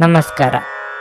ನಮಸ್ಕಾರ.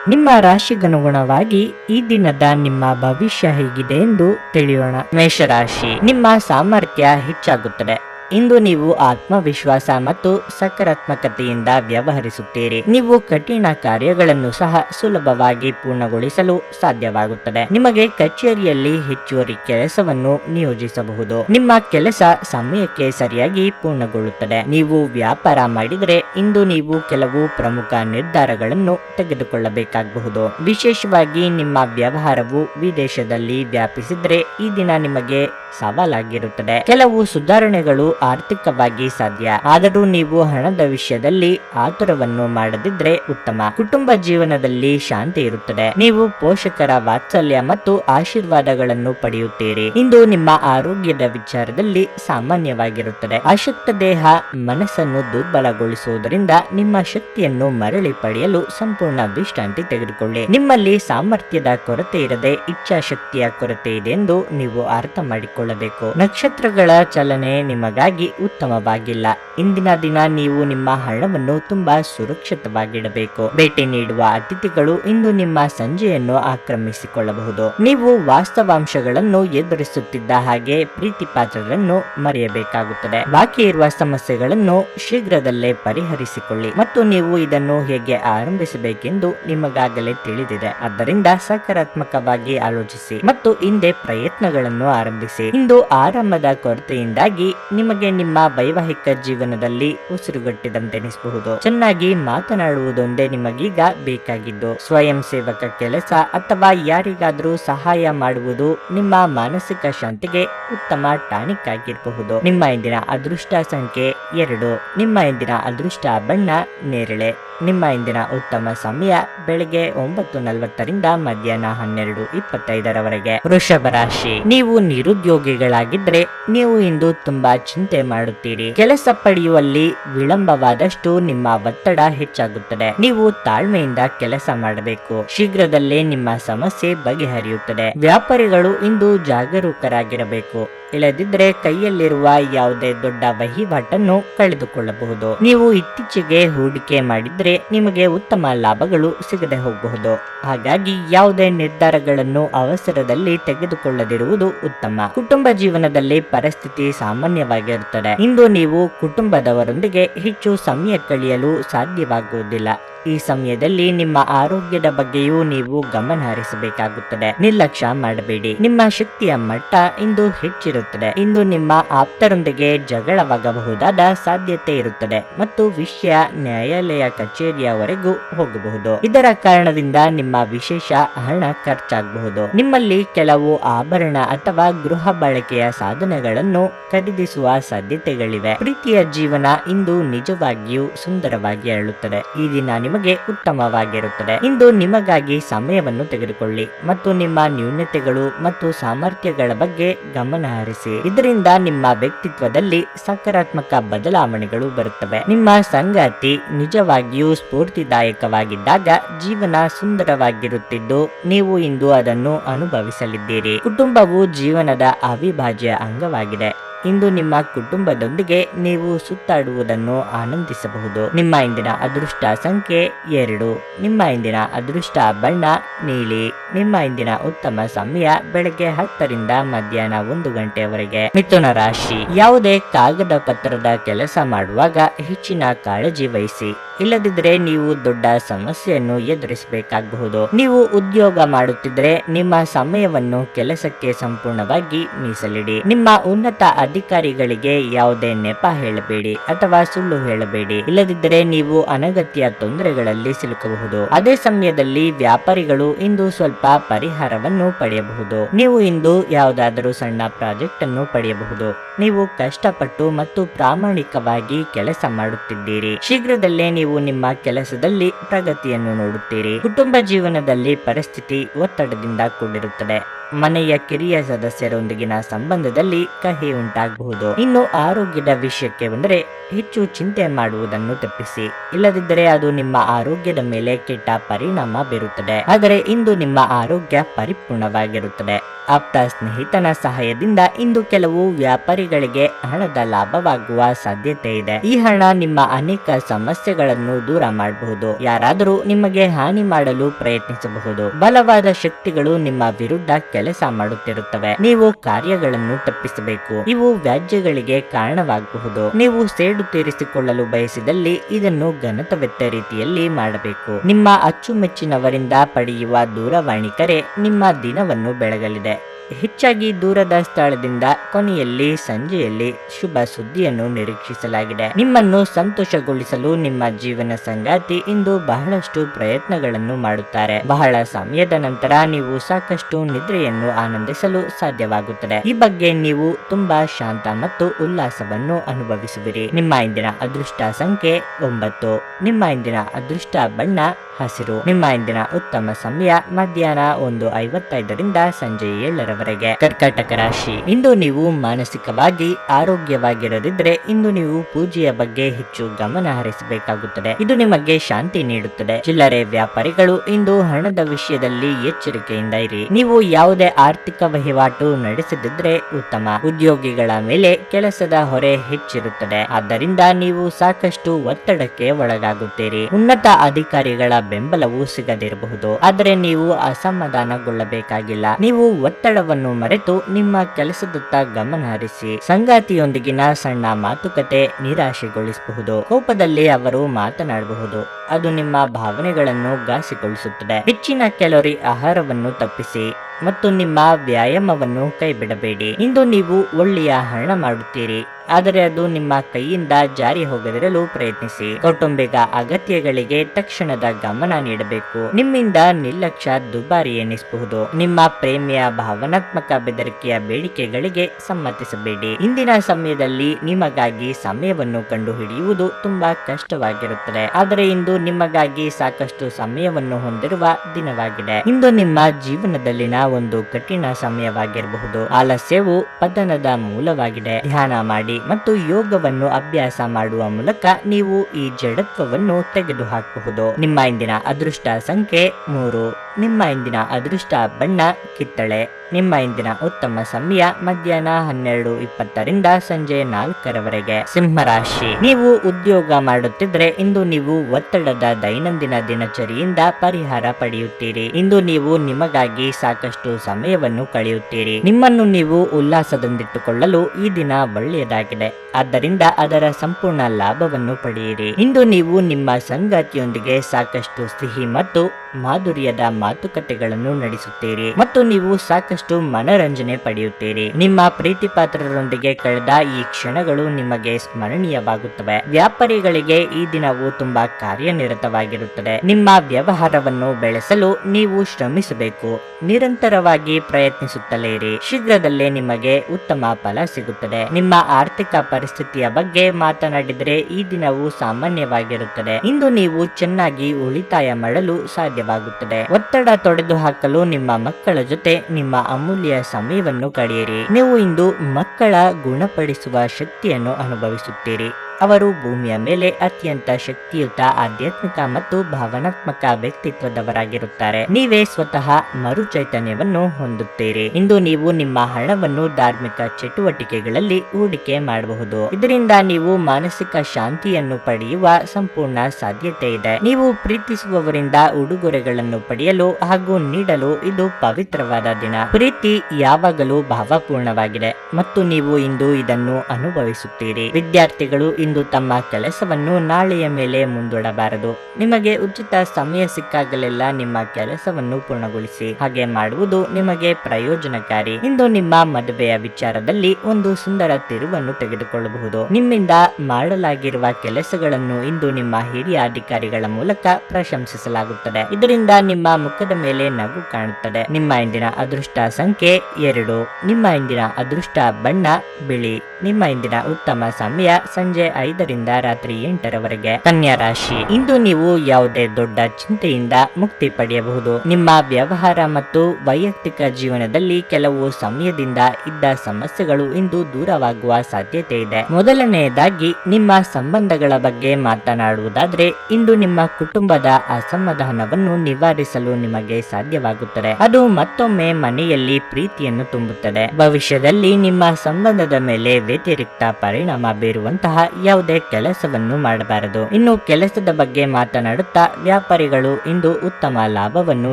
ನಿಮ್ಮ ರಾಶಿಗನುಗುಣವಾಗಿ ಈ ದಿನದ ನಿಮ್ಮ ಭವಿಷ್ಯ ಹೇಗಿದೆ ಎಂದು ತಿಳಿಯೋಣ. ಮೇಷರಾಶಿ ನಿಮ್ಮ ಸಾಮರ್ಥ್ಯ ಹೆಚ್ಚಾಗುತ್ತದೆ. ಇಂದು ನೀವು ಆತ್ಮವಿಶ್ವಾಸ ಮತ್ತು ಸಕಾರಾತ್ಮಕತೆಯಿಂದ ವ್ಯವಹರಿಸುತ್ತೀರಿ. ನೀವು ಕಠಿಣ ಕಾರ್ಯಗಳನ್ನು ಸಹ ಸುಲಭವಾಗಿ ಪೂರ್ಣಗೊಳಿಸಲು ಸಾಧ್ಯವಾಗುತ್ತದೆ. ನಿಮಗೆ ಕಚೇರಿಯಲ್ಲಿ ಹೆಚ್ಚುವರಿ ಕೆಲಸವನ್ನು ನಿಯೋಜಿಸಬಹುದು. ನಿಮ್ಮ ಕೆಲಸ ಸಮಯಕ್ಕೆ ಸರಿಯಾಗಿ ಪೂರ್ಣಗೊಳ್ಳುತ್ತದೆ. ನೀವು ವ್ಯಾಪಾರ ಮಾಡಿದರೆ ಇಂದು ನೀವು ಕೆಲವು ಪ್ರಮುಖ ನಿರ್ಧಾರಗಳನ್ನು ತೆಗೆದುಕೊಳ್ಳಬೇಕಾಗಬಹುದು. ವಿಶೇಷವಾಗಿ ನಿಮ್ಮ ವ್ಯವಹಾರವು ವಿದೇಶದಲ್ಲಿ ವ್ಯಾಪಿಸಿದ್ರೆ ಈ ದಿನ ನಿಮಗೆ ಸವಾಲಾಗಿರುತ್ತದೆ. ಕೆಲವು ಸುಧಾರಣೆಗಳು ಆರ್ಥಿಕವಾಗಿ ಸಾಧ್ಯ. ಆದರೂ ನೀವು ಹಣದ ವಿಷಯದಲ್ಲಿ ಆತುರವನ್ನು ಮಾಡದಿದ್ರೆ ಉತ್ತಮ. ಕುಟುಂಬ ಜೀವನದಲ್ಲಿ ಶಾಂತಿ ಇರುತ್ತದೆ. ನೀವು ಪೋಷಕರ ವಾತ್ಸಲ್ಯ ಮತ್ತು ಆಶೀರ್ವಾದಗಳನ್ನು ಪಡೆಯುತ್ತೀರಿ. ಇಂದು ನಿಮ್ಮ ಆರೋಗ್ಯದ ವಿಚಾರದಲ್ಲಿ ಸಾಮಾನ್ಯವಾಗಿರುತ್ತದೆ. ಅಶಕ್ತ ದೇಹ ಮನಸ್ಸನ್ನು ದುರ್ಬಲಗೊಳಿಸುವುದರಿಂದ ನಿಮ್ಮ ಶಕ್ತಿಯನ್ನು ಮರಳಿ ಪಡೆಯಲು ಸಂಪೂರ್ಣ ವಿಶ್ರಾಂತಿ ತೆಗೆದುಕೊಳ್ಳಿ. ನಿಮ್ಮಲ್ಲಿ ಸಾಮರ್ಥ್ಯದ ಕೊರತೆ ಇರದೆ ಇಚ್ಛಾಶಕ್ತಿಯ ಕೊರತೆ ಇದೆ ಎಂದು ನೀವು ಅರ್ಥ ಮಾಡಿಕೊಳ್ಳಬೇಕು. ನಕ್ಷತ್ರಗಳ ಚಲನೆ ನಿಮಗಾಗಿ ಉತ್ತಮವಾಗಿಲ್ಲ. ಇಂದಿನ ದಿನ ನೀವು ನಿಮ್ಮ ಹಣವನ್ನು ತುಂಬಾ ಸುರಕ್ಷಿತವಾಗಿಡಬೇಕು. ಭೇಟಿ ನೀಡುವ ಅತಿಥಿಗಳು ಇಂದು ನಿಮ್ಮ ಸಂಜೆಯನ್ನು ಆಕ್ರಮಿಸಿಕೊಳ್ಳಬಹುದು. ನೀವು ವಾಸ್ತವಾಂಶಗಳನ್ನು ಎದುರಿಸುತ್ತಿದ್ದ ಹಾಗೆ ಪ್ರೀತಿ ಪಾತ್ರರನ್ನು ಮರೆಯಬೇಕಾಗುತ್ತದೆ. ಬಾಕಿ ಇರುವ ಸಮಸ್ಯೆಗಳನ್ನು ಶೀಘ್ರದಲ್ಲೇ ಪರಿಹರಿಸಿಕೊಳ್ಳಿ ಮತ್ತು ನೀವು ಇದನ್ನು ಹೇಗೆ ಆರಂಭಿಸಬೇಕೆಂದು ನಿಮಗಾಗಲೇ ತಿಳಿದಿದೆ. ಆದ್ದರಿಂದ ಸಕಾರಾತ್ಮಕವಾಗಿ ಆಲೋಚಿಸಿ ಮತ್ತು ಹಿಂದೆ ಪ್ರಯತ್ನಗಳನ್ನು ಆರಂಭಿಸಿ. ಇಂದು ಆರಂಭದ ಕೊರತೆಯಿಂದಾಗಿ ನಿಮಗೆ ನಿಮ್ಮ ವೈವಾಹಿಕ ಜೀವನದಲ್ಲಿ ಉಸಿರುಗಟ್ಟಿದಂತೆನಿಸಬಹುದು. ಚೆನ್ನಾಗಿ ಮಾತನಾಡುವುದೊಂದೇ ನಿಮಗೀಗ ಬೇಕಾಗಿದ್ದು. ಸ್ವಯಂ ಸೇವಕ ಕೆಲಸ ಅಥವಾ ಯಾರಿಗಾದರೂ ಸಹಾಯ ಮಾಡುವುದು ನಿಮ್ಮ ಮಾನಸಿಕ ಶಾಂತಿಗೆ ಉತ್ತಮ ಟಾನಿಕ್ ಆಗಿರಬಹುದು ನಿಮ್ಮ ಇಂದಿನ ಅದೃಷ್ಟ ಸಂಖ್ಯೆ ಎರಡು. ನಿಮ್ಮ ಇಂದಿನ ಅದೃಷ್ಟ ಬಣ್ಣ ನೇರಳೆ. ನಿಮ್ಮ ಇಂದಿನ ಉತ್ತಮ ಸಮಯ ಬೆಳಿಗ್ಗೆ ಒಂಬತ್ತು ನಲವತ್ತರಿಂದ ಮಧ್ಯಾಹ್ನ ಹನ್ನೆರಡು ಇಪ್ಪತ್ತೈದರವರೆಗೆ. ವೃಷಭ ರಾಶಿ. ನೀವು ನಿರುದ್ಯೋಗಿಗಳಾಗಿದ್ರೆ ನೀವು ಇಂದು ತುಂಬಾ ಚಿಂತೆ ಮಾಡುತ್ತೀರಿ. ಕೆಲಸ ಪಡೆಯುವಲ್ಲಿ ವಿಳಂಬವಾದಷ್ಟು ನಿಮ್ಮ ಒತ್ತಡ ಹೆಚ್ಚಾಗುತ್ತದೆ. ನೀವು ತಾಳ್ಮೆಯಿಂದ ಕೆಲಸ ಮಾಡಬೇಕು. ಶೀಘ್ರದಲ್ಲೇ ನಿಮ್ಮ ಸಮಸ್ಯೆ ಬಗೆಹರಿಯುತ್ತದೆ. ವ್ಯಾಪಾರಿಗಳು ಇಂದು ಜಾಗರೂಕರಾಗಿರಬೇಕು. ಇಲ್ಲದಿದ್ದರೆ ಕೈಯಲ್ಲಿರುವ ಯಾವುದೇ ದೊಡ್ಡ ವಹಿವಾಟನ್ನು ಕಳೆದುಕೊಳ್ಳಬಹುದು. ನೀವು ಇತ್ತೀಚೆಗೆ ಹೂಡಿಕೆ ಮಾಡಿದ್ರೆ ನಿಮಗೆ ಉತ್ತಮ ಲಾಭಗಳು ಸಿಗದೆ ಹೋಗಬಹುದು. ಹಾಗಾಗಿ ಯಾವುದೇ ನಿರ್ಧಾರಗಳನ್ನು ಅವಸರದಲ್ಲಿ ತೆಗೆದುಕೊಳ್ಳದಿರುವುದು ಉತ್ತಮ. ಕುಟುಂಬ ಜೀವನದಲ್ಲಿ ಪರಿಸ್ಥಿತಿ ಸಾಮಾನ್ಯವಾಗಿರುತ್ತದೆ. ಇಂದು ನೀವು ಕುಟುಂಬದವರೊಂದಿಗೆ ಹೆಚ್ಚು ಸಮಯ ಕಳೆಯಲು ಸಾಧ್ಯವಾಗುವುದಿಲ್ಲ. ಈ ಸಮಯದಲ್ಲಿ ನಿಮ್ಮ ಆರೋಗ್ಯದ ಬಗ್ಗೆಯೂ ನೀವು ಗಮನ ಹರಿಸಬೇಕಾಗುತ್ತದೆ. ನಿರ್ಲಕ್ಷ್ಯ ಮಾಡಬೇಡಿ. ನಿಮ್ಮ ಶಕ್ತಿಯ ಮಟ್ಟ ಇಂದು ಹೆಚ್ಚಿರುತ್ತದೆ ಇಂದು ನಿಮ್ಮ ಆಪ್ತರೊಂದಿಗೆ ಜಗಳವಾಗಬಹುದಾದ ಸಾಧ್ಯತೆ ಇರುತ್ತದೆ ಮತ್ತು ವಿಷಯ ನ್ಯಾಯಾಲಯ ಕಚೇರಿಯವರೆಗೂ ಹೋಗಬಹುದು. ಇದರ ಕಾರಣದಿಂದ ನಿಮ್ಮ ವಿಶೇಷ ಹಣ ಖರ್ಚಾಗಬಹುದು. ನಿಮ್ಮಲ್ಲಿ ಕೆಲವು ಆಭರಣ ಅಥವಾ ಗೃಹ ಬಳಕೆಯ ಸಾಧನಗಳನ್ನು ಖರೀದಿಸುವ ಸಾಧ್ಯತೆಗಳಿವೆ. ಪ್ರೀತಿಯ ಜೀವನ ಇಂದು ನಿಜವಾಗಿಯೂ ಸುಂದರವಾಗಿ ಅರಳುತ್ತದೆ. ಈ ದಿನ ನಿಮಗೆ ಉತ್ತಮವಾಗಿರುತ್ತದೆ. ಇಂದು ನಿಮಗಾಗಿ ಸಮಯವನ್ನು ತೆಗೆದುಕೊಳ್ಳಿ ಮತ್ತು ನಿಮ್ಮ ನ್ಯೂನತೆಗಳು ಮತ್ತು ಸಾಮರ್ಥ್ಯಗಳ ಬಗ್ಗೆ ಗಮನ ಹರಿಸಿ ಇದರಿಂದ ನಿಮ್ಮ ವ್ಯಕ್ತಿತ್ವದಲ್ಲಿ ಸಕಾರಾತ್ಮಕ ಬದಲಾವಣೆಗಳು ಬರುತ್ತವೆ. ನಿಮ್ಮ ಸಂಗಾತಿ ನಿಜವಾಗಿಯೂ ಸ್ಫೂರ್ತಿದಾಯಕವಾಗಿದ್ದಾಗ ಜೀವನ ಸುಂದರವಾಗಿರುತ್ತಿದ್ದು, ನೀವು ಇಂದು ಅದನ್ನು ಅನುಭವಿಸಲಿದ್ದೀರಿ. ಕುಟುಂಬವು ಜೀವನದ ಅವಿಭಾಜ್ಯ ಅಂಗವಾಗಿದೆ. ಇಂದು ನಿಮ್ಮ ಕುಟುಂಬದೊಂದಿಗೆ ನೀವು ಸುತ್ತಾಡುವುದನ್ನು ಆನಂದಿಸಬಹುದು. ನಿಮ್ಮ ಇಂದಿನ ಅದೃಷ್ಟ ಸಂಖ್ಯೆ ಎರಡು. ನಿಮ್ಮ ಇಂದಿನ ಅದೃಷ್ಟ ಬಣ್ಣ ನೀಲಿ. ನಿಮ್ಮ ಇಂದಿನ ಉತ್ತಮ ಸಮಯ ಬೆಳಗ್ಗೆ ಹತ್ತರಿಂದ ಮಧ್ಯಾಹ್ನ ಒಂದು ಗಂಟೆವರೆಗೆ. ಮಿಥುನ ರಾಶಿ. ಯಾವುದೇ ಕಾಗದ ಪತ್ರದ ಕೆಲಸ ಮಾಡುವಾಗ ಹೆಚ್ಚಿನ ಕಾಳಜಿ ವಹಿಸಿ. ಇಲ್ಲದಿದ್ದರೆ ನೀವು ದೊಡ್ಡ ಸಮಸ್ಯೆಯನ್ನು ಎದುರಿಸಬೇಕಾಗಬಹುದು. ನೀವು ಉದ್ಯೋಗ ಮಾಡುತ್ತಿದ್ರೆ ನಿಮ್ಮ ಸಮಯವನ್ನು ಕೆಲಸಕ್ಕೆ ಸಂಪೂರ್ಣವಾಗಿ ಮೀಸಲಿಡಿ. ನಿಮ್ಮ ಉನ್ನತ ಅಧಿಕಾರಿಗಳಿಗೆ ಯಾವುದೇ ನೆಪ ಹೇಳಬೇಡಿ ಅಥವಾ ಸುಳ್ಳು ಹೇಳಬೇಡಿ. ಇಲ್ಲದಿದ್ದರೆ ನೀವು ಅನಗತ್ಯ ತೊಂದರೆಗಳಲ್ಲಿ ಸಿಲುಕಬಹುದು. ಅದೇ ಸಮಯದಲ್ಲಿ ವ್ಯಾಪಾರಿಗಳು ಇಂದು ಸ್ವಲ್ಪ ಪರಿಹಾರವನ್ನು ಪಡೆಯಬಹುದು. ನೀವು ಇಂದು ಯಾವುದಾದರೂ ಸಣ್ಣ ಪ್ರಾಜೆಕ್ಟ್ ಅನ್ನು ಪಡೆಯಬಹುದು. ನೀವು ಕಷ್ಟಪಟ್ಟು ಮತ್ತು ಪ್ರಾಮಾಣಿಕವಾಗಿ ಕೆಲಸ ಮಾಡುತ್ತಿದ್ದೀರಿ. ಶೀಘ್ರದಲ್ಲೇ ನೀವು ನಿಮ್ಮ ಕೆಲಸದಲ್ಲಿ ಪ್ರಗತಿಯನ್ನು ನೋಡುತ್ತೀರಿ. ಕುಟುಂಬ ಜೀವನದಲ್ಲಿ ಪರಿಸ್ಥಿತಿ ಒತ್ತಡದಿಂದ ಕೂಡಿರುತ್ತದೆ. ಮನೆಯ ಕಿರಿಯ ಸದಸ್ಯರೊಂದಿಗಿನ ಸಂಬಂಧದಲ್ಲಿ ಕಹಿ ಉಂಟಾಗಬಹುದು. ಇನ್ನು ಆರೋಗ್ಯದ ವಿಷಯಕ್ಕೆ ಬಂದರೆ ಹೆಚ್ಚು ಚಿಂತೆ ಮಾಡುವುದನ್ನು ತಪ್ಪಿಸಿ. ಇಲ್ಲದಿದ್ದರೆ ಅದು ನಿಮ್ಮ ಆರೋಗ್ಯದ ಮೇಲೆ ಕೆಟ್ಟ ಪರಿಣಾಮ ಬೀರುತ್ತದೆ. ಆದರೆ ಇಂದು ನಿಮ್ಮ ಆರೋಗ್ಯ ಪರಿಪೂರ್ಣವಾಗಿರುತ್ತದೆ. ಆಪ್ತ ಸ್ನೇಹಿತನ ಸಹಾಯದಿಂದ ಇಂದು ಕೆಲವು ವ್ಯಾಪಾರಿಗಳಿಗೆ ಹಣದ ಲಾಭವಾಗುವ ಸಾಧ್ಯತೆ ಇದೆ. ಈ ಹಣ ನಿಮ್ಮ ಅನೇಕ ಸಮಸ್ಯೆಗಳನ್ನು ದೂರ ಮಾಡಬಹುದು. ಯಾರಾದರೂ ನಿಮಗೆ ಹಾನಿ ಮಾಡಲು ಪ್ರಯತ್ನಿಸಬಹುದು. ಬಲವಾದ ಶಕ್ತಿಗಳು ನಿಮ್ಮ ವಿರುದ್ಧ ಕೆಲಸ ಮಾಡುತ್ತಿರುತ್ತವೆ. ನೀವು ಕಾರ್ಯಗಳನ್ನು ತಪ್ಪಿಸಬೇಕು. ಇವು ವ್ಯಾಜ್ಯಗಳಿಗೆ ಕಾರಣವಾಗಬಹುದು. ನೀವು ಸೇಡು ತೀರಿಸಿಕೊಳ್ಳಲು ಬಯಸಿದಲ್ಲಿ ಇದನ್ನು ಘನತವೆತ್ತ ರೀತಿಯಲ್ಲಿ ಮಾಡಬೇಕು. ನಿಮ್ಮ ಅಚ್ಚುಮೆಚ್ಚಿನವರಿಂದ ಪಡೆಯುವ ದೂರವಾಣಿ ಕರೆ ನಿಮ್ಮ ದಿನವನ್ನು ಬೆಳಗಲಿದೆ. day. ಹೆಚ್ಚಾಗಿ ದೂರದ ಸ್ಥಳದಿಂದ ಕೊನೆಯಲ್ಲಿ ಸಂಜೆಯಲ್ಲಿ ಶುಭ ಸುದ್ದಿಯನ್ನು ನಿರೀಕ್ಷಿಸಲಾಗಿದೆ. ನಿಮ್ಮನ್ನು ಸಂತೋಷಗೊಳಿಸಲು ನಿಮ್ಮ ಜೀವನ ಸಂಗಾತಿ ಇಂದು ಬಹಳಷ್ಟು ಪ್ರಯತ್ನಗಳನ್ನು ಮಾಡುತ್ತಾರೆ. ಬಹಳ ಸಮಯದ ನಂತರ ನೀವು ಸಾಕಷ್ಟು ನಿದ್ರೆಯನ್ನು ಆನಂದಿಸಲು ಸಾಧ್ಯವಾಗುತ್ತದೆ. ಈ ಬಗ್ಗೆ ನೀವು ತುಂಬಾ ಶಾಂತ ಮತ್ತು ಉಲ್ಲಾಸವನ್ನು ಅನುಭವಿಸುವಿರಿ. ನಿಮ್ಮ ಇಂದಿನ ಅದೃಷ್ಟ ಸಂಖ್ಯೆ ಒಂಬತ್ತು. ನಿಮ್ಮ ಇಂದಿನ ಅದೃಷ್ಟ ಬಣ್ಣ ಹಸಿರು. ನಿಮ್ಮ ಇಂದಿನ ಉತ್ತಮ ಸಮಯ ಮಧ್ಯಾಹ್ನ ಒಂದು ಐವತ್ತೈದರಿಂದ ಸಂಜೆ ಏಳರವರೆಗೆ. ಕರ್ಕಾಟಕ ರಾಶಿ. ಇಂದು ನೀವು ಮಾನಸಿಕವಾಗಿ ಆರೋಗ್ಯವಾಗಿರದಿದ್ರೆ ಇಂದು ನೀವು ಪೂಜೆಯ ಬಗ್ಗೆ ಹೆಚ್ಚು ಗಮನ ಹರಿಸಬೇಕಾಗುತ್ತದೆ. ಇದು ನಿಮಗೆ ಶಾಂತಿ ನೀಡುತ್ತದೆ. ಚಿಲ್ಲರೆ ವ್ಯಾಪಾರಿಗಳು, ಇಂದು ಹಣದ ವಿಷಯದಲ್ಲಿ ಎಚ್ಚರಿಕೆಯಿಂದ ಇರಿ. ನೀವು ಯಾವುದೇ ಆರ್ಥಿಕ ವಹಿವಾಟು ನಡೆಸದಿದ್ರೆ ಉತ್ತಮ. ಉದ್ಯೋಗಿಗಳ ಮೇಲೆ ಕೆಲಸದ ಹೊರೆ ಹೆಚ್ಚಿರುತ್ತದೆ. ಆದ್ದರಿಂದ ನೀವು ಸಾಕಷ್ಟು ಒತ್ತಡಕ್ಕೆ ಒಳಗಾಗುತ್ತೀರಿ. ಉನ್ನತ ಅಧಿಕಾರಿಗಳ ಬೆಂಬಲವು ಸಿಗದಿರಬಹುದು. ಆದರೆ ನೀವು ಅಸಮಾಧಾನಗೊಳ್ಳಬೇಕಾಗಿಲ್ಲ. ನೀವು ಒತ್ತಡವನ್ನು ಮರೆತು ನಿಮ್ಮ ಕೆಲಸದತ್ತ ಗಮನ ಹರಿಸಿ ಸಂಗಾತಿಯೊಂದಿಗಿನ ಸಣ್ಣ ಮಾತುಕತೆ ನಿರಾಶೆಗೊಳಿಸಬಹುದು. ಕೋಪದಲ್ಲಿ ಅವರು ಮಾತನಾಡಬಹುದು. ಅದು ನಿಮ್ಮ ಭಾವನೆಗಳನ್ನು ಘಾಸಿಗೊಳಿಸುತ್ತದೆ. ಹೆಚ್ಚಿನ ಕ್ಯಾಲೋರಿ ಆಹಾರವನ್ನು ತಪ್ಪಿಸಿ ಮತ್ತು ನಿಮ್ಮ ವ್ಯಾಯಾಮವನ್ನು ಕೈಬಿಡಬೇಡಿ. ಇಂದು ನೀವು ಒಳ್ಳೆಯ ಹಣ ಮಾಡುತ್ತೀರಿ. ಆದರೆ ಅದು ನಿಮ್ಮ ಕೈಯಿಂದ ಜಾರಿ ಹೋಗದಿರಲು ಪ್ರಯತ್ನಿಸಿ. ಕೌಟುಂಬಿಕ ಅಗತ್ಯಗಳಿಗೆ ತಕ್ಷಣದ ಗಮನ ನೀಡಬೇಕು. ನಿಮ್ಮಿಂದ ನಿರ್ಲಕ್ಷ್ಯ ದುಬಾರಿ ಎನಿಸಬಹುದು. ನಿಮ್ಮ ಪ್ರೇಮಿಯ ಭಾವನಾತ್ಮಕ ಬೆದರಿಕೆಯ ಬೇಡಿಕೆಗಳಿಗೆ ಸಮ್ಮತಿಸಬೇಡಿ. ಇಂದಿನ ಸಮಯದಲ್ಲಿ ನಿಮಗಾಗಿ ಸಮಯವನ್ನು ಕಂಡುಹಿಡಿಯುವುದು ತುಂಬಾ ಕಷ್ಟವಾಗಿರುತ್ತದೆ. ಆದರೆ ಇಂದು ನಿಮಗಾಗಿ ಸಾಕಷ್ಟು ಸಮಯವನ್ನು ಹೊಂದಿರುವ ದಿನವಾಗಿದೆ. ಇಂದು ನಿಮ್ಮ ಜೀವನದಲ್ಲಿನ ಒಂದು ಕಠಿಣ ಸಮಯವಾಗಿರಬಹುದು. ಆಲಸ್ಯವು ಪತನದ ಮೂಲವಾಗಿದೆ. ಧ್ಯಾನ ಮಾಡಿ. ಮತ್ತು ಯೋಗವನ್ನು ಅಭ್ಯಾಸ ಮಾಡುವ ಮೂಲಕ ನೀವು ಈ ಜಡತ್ವವನ್ನು ತೆಗೆದುಹಾಕಬಹುದು. ನಿಮ್ಮ ಇಂದಿನ ಅದೃಷ್ಟ ಸಂಖ್ಯೆ ಮೂರು. ನಿಮ್ಮ ಇಂದಿನ ಅದೃಷ್ಟ ಬಣ್ಣ, ಕಿತ್ತಳೆ. ನಿಮ್ಮ ಇಂದಿನ ಉತ್ತಮ ಸಮಯ ಮಧ್ಯಾಹ್ನ ಹನ್ನೆರಡು ಇಪ್ಪತ್ತರಿಂದ ಸಂಜೆ ನಾಲ್ಕರವರೆಗೆ. ಸಿಂಹರಾಶಿ. ನೀವು ಉದ್ಯೋಗ ಮಾಡುತ್ತಿದ್ರೆ ಇಂದು ನೀವು ಒತ್ತಡದ ದೈನಂದಿನ ದಿನಚರಿಯಿಂದ ಪರಿಹಾರ ಪಡೆಯುತ್ತೀರಿ. ಇಂದು ನೀವು ನಿಮಗಾಗಿ ಸಾಕಷ್ಟು ಸಮಯವನ್ನು ಕಳೆಯುತ್ತೀರಿ. ನಿಮ್ಮನ್ನು ನೀವು ಉಲ್ಲಾಸದಿಂದಿಟ್ಟುಕೊಳ್ಳಲು ಈ ದಿನ ಒಳ್ಳೆಯದಾಗಿದೆ. ಆದ್ದರಿಂದ ಅದರ ಸಂಪೂರ್ಣ ಲಾಭವನ್ನು ಪಡೆಯಿರಿ. ಇಂದು ನೀವು ನಿಮ್ಮ ಸಂಗಾತಿಯೊಂದಿಗೆ ಸಾಕಷ್ಟು ಸಿಹಿ ಮತ್ತು ಮಾಧುರ್ಯದ ಮಾತುಕತೆಗಳನ್ನು ನಡೆಸುತ್ತೀರಿ. ಮತ್ತು ನೀವು ಸಾಕಷ್ಟು ಮನರಂಜನೆ ಪಡೆಯುತ್ತೀರಿ. ನಿಮ್ಮ ಪ್ರೀತಿ ಪಾತ್ರರೊಂದಿಗೆ ಕಳೆದ ಈ ಕ್ಷಣಗಳು ನಿಮಗೆ ಸ್ಮರಣೀಯವಾಗುತ್ತವೆ. ವ್ಯಾಪಾರಿಗಳಿಗೆ ಈ ದಿನವು ತುಂಬಾ ಕಾರ್ಯನಿರತವಾಗಿರುತ್ತದೆ. ನಿಮ್ಮ ವ್ಯವಹಾರವನ್ನು ಬೆಳೆಸಲು ನೀವು ಶ್ರಮಿಸಬೇಕು. ನಿರಂತರವಾಗಿ ಪ್ರಯತ್ನಿಸುತ್ತಲೇ ಇರಿ ಶೀಘ್ರದಲ್ಲೇ ನಿಮಗೆ ಉತ್ತಮ ಫಲ ಸಿಗುತ್ತದೆ. ನಿಮ್ಮ ಆರ್ಥಿಕ ಪರಿಸ್ಥಿತಿಯ ಬಗ್ಗೆ ಮಾತನಾಡಿದರೆ ಈ ದಿನವು ಸಾಮಾನ್ಯವಾಗಿರುತ್ತದೆ. ಇಂದು ನೀವು ಚೆನ್ನಾಗಿ ಉಳಿತಾಯ ಮಾಡಲು ಸಾಧ್ಯವಾಗುತ್ತದೆ. ಒತ್ತಡ ತೊಡೆದು ಹಾಕಲು ನಿಮ್ಮ ಮಕ್ಕಳ ಜೊತೆ ನಿಮ್ಮ ಅಮೂಲ್ಯ ಸಮಯವನ್ನು ಕಳೆಯಿರಿ. ನೀವು ಇಂದು ಮಕ್ಕಳ ಗುಣಪಡಿಸುವ ಶಕ್ತಿಯನ್ನು ಅನುಭವಿಸುತ್ತೀರಿ. ಅವರು ಭೂಮಿಯ ಮೇಲೆ ಅತ್ಯಂತ ಶಕ್ತಿಯುತ, ಆಧ್ಯಾತ್ಮಿಕ ಮತ್ತು ಭಾವನಾತ್ಮಕ ವ್ಯಕ್ತಿತ್ವದವರಾಗಿರುತ್ತಾರೆ. ನೀವೇ ಸ್ವತಃ ಮರು ಚೈತನ್ಯವನ್ನು ಹೊಂದುತ್ತೀರಿ. ಇಂದು ನೀವು ನಿಮ್ಮ ಹಣವನ್ನು ಧಾರ್ಮಿಕ ಚಟುವಟಿಕೆಗಳಲ್ಲಿ ಹೂಡಿಕೆ ಮಾಡಬಹುದು. ಇದರಿಂದ ನೀವು ಮಾನಸಿಕ ಶಾಂತಿಯನ್ನು ಪಡೆಯುವ ಸಂಪೂರ್ಣ ಸಾಧ್ಯತೆ ಇದೆ. ನೀವು ಪ್ರೀತಿಸುವವರಿಂದ ಉಡುಗೊರೆಗಳನ್ನು ಪಡೆಯಲು ಹಾಗೂ ನೀಡಲು ಇದು ಪವಿತ್ರವಾದ ದಿನ. ಪ್ರೀತಿ ಯಾವಾಗಲೂ ಭಾವಪೂರ್ಣವಾಗಿದೆ ಮತ್ತು ನೀವು ಇಂದು ಇದನ್ನು ಅನುಭವಿಸುತ್ತೀರಿ. ವಿದ್ಯಾರ್ಥಿಗಳು ಇಂದು ತಮ್ಮ ಕೆಲಸವನ್ನು ನಾಳೆಯ ಮೇಲೆ ಮುಂದೂಡಬಾರದು. ನಿಮಗೆ ಉಚಿತ ಸಮಯ ಸಿಕ್ಕಾಗಲೆಲ್ಲ ನಿಮ್ಮ ಕೆಲಸವನ್ನು ಪೂರ್ಣಗೊಳಿಸಿ. ಹಾಗೆ ಮಾಡುವುದು ನಿಮಗೆ ಪ್ರಯೋಜನಕಾರಿ. ಇಂದು ನಿಮ್ಮ ಮದುವೆಯ ವಿಚಾರದಲ್ಲಿ ಒಂದು ಸುಂದರ ತಿರುವನ್ನು ತೆಗೆದುಕೊಳ್ಳಬಹುದು. ನಿಮ್ಮಿಂದ ಮಾಡಲಾಗಿರುವ ಕೆಲಸಗಳನ್ನು ಇಂದು ನಿಮ್ಮ ಹಿರಿಯ ಅಧಿಕಾರಿಗಳ ಮೂಲಕ ಪ್ರಶಂಸಿಸಲಾಗುತ್ತದೆ. ಇದರಿಂದ ನಿಮ್ಮ ಮುಖದ ಮೇಲೆ ನಗು ಕಾಣುತ್ತದೆ. ನಿಮ್ಮ ಇಂದಿನ ಅದೃಷ್ಟ ಸಂಖ್ಯೆ ಎರಡು. ನಿಮ್ಮ ಇಂದಿನ ಅದೃಷ್ಟ ಬಣ್ಣ ಬಿಳಿ. ನಿಮ್ಮ ಇಂದಿನ ಉತ್ತಮ ಸಮಯ ಸಂಜೆ ಐದರಿಂದ ರಾತ್ರಿ ಎಂಟರವರೆಗೆ. ಕನ್ಯಾ ರಾಶಿ. ಇಂದು ನೀವು ಯಾವುದೇ ದೊಡ್ಡ ಚಿಂತೆಯಿಂದ ಮುಕ್ತಿ ಪಡೆಯಬಹುದು. ನಿಮ್ಮ ವ್ಯವಹಾರ ಮತ್ತು ವೈಯಕ್ತಿಕ ಜೀವನದಲ್ಲಿ ಕೆಲವು ಸಮಯದಿಂದ ಇದ್ದ ಸಮಸ್ಯೆಗಳು ಇಂದು ದೂರವಾಗುವ ಸಾಧ್ಯತೆ ಇದೆ. ಮೊದಲನೆಯದಾಗಿ, ನಿಮ್ಮ ಸಂಬಂಧಗಳ ಬಗ್ಗೆ ಮಾತನಾಡುವುದಾದ್ರೆ, ಇಂದು ನಿಮ್ಮ ಕುಟುಂಬದ ಅಸಮಾಧಾನವನ್ನು ನಿವಾರಿಸಲು ನಿಮಗೆ ಸಾಧ್ಯವಾಗುತ್ತದೆ. ಅದು ಮತ್ತೊಮ್ಮೆ ಮನೆಯಲ್ಲಿ ಪ್ರೀತಿಯನ್ನು ತುಂಬುತ್ತದೆ. ಭವಿಷ್ಯದಲ್ಲಿ ನಿಮ್ಮ ಸಂಬಂಧದ ಮೇಲೆ ವ್ಯತಿರಿಕ್ತ ಪರಿಣಾಮ ಬೀರುವಂತಹ ಯಾವುದೇ ಕೆಲಸವನ್ನು ಮಾಡಬಾರದು. ಇನ್ನು ಕೆಲಸದ ಬಗ್ಗೆ ಮಾತನಾಡುತ್ತಾ ವ್ಯಾಪಾರಿಗಳು ಇಂದು ಉತ್ತಮ ಲಾಭವನ್ನು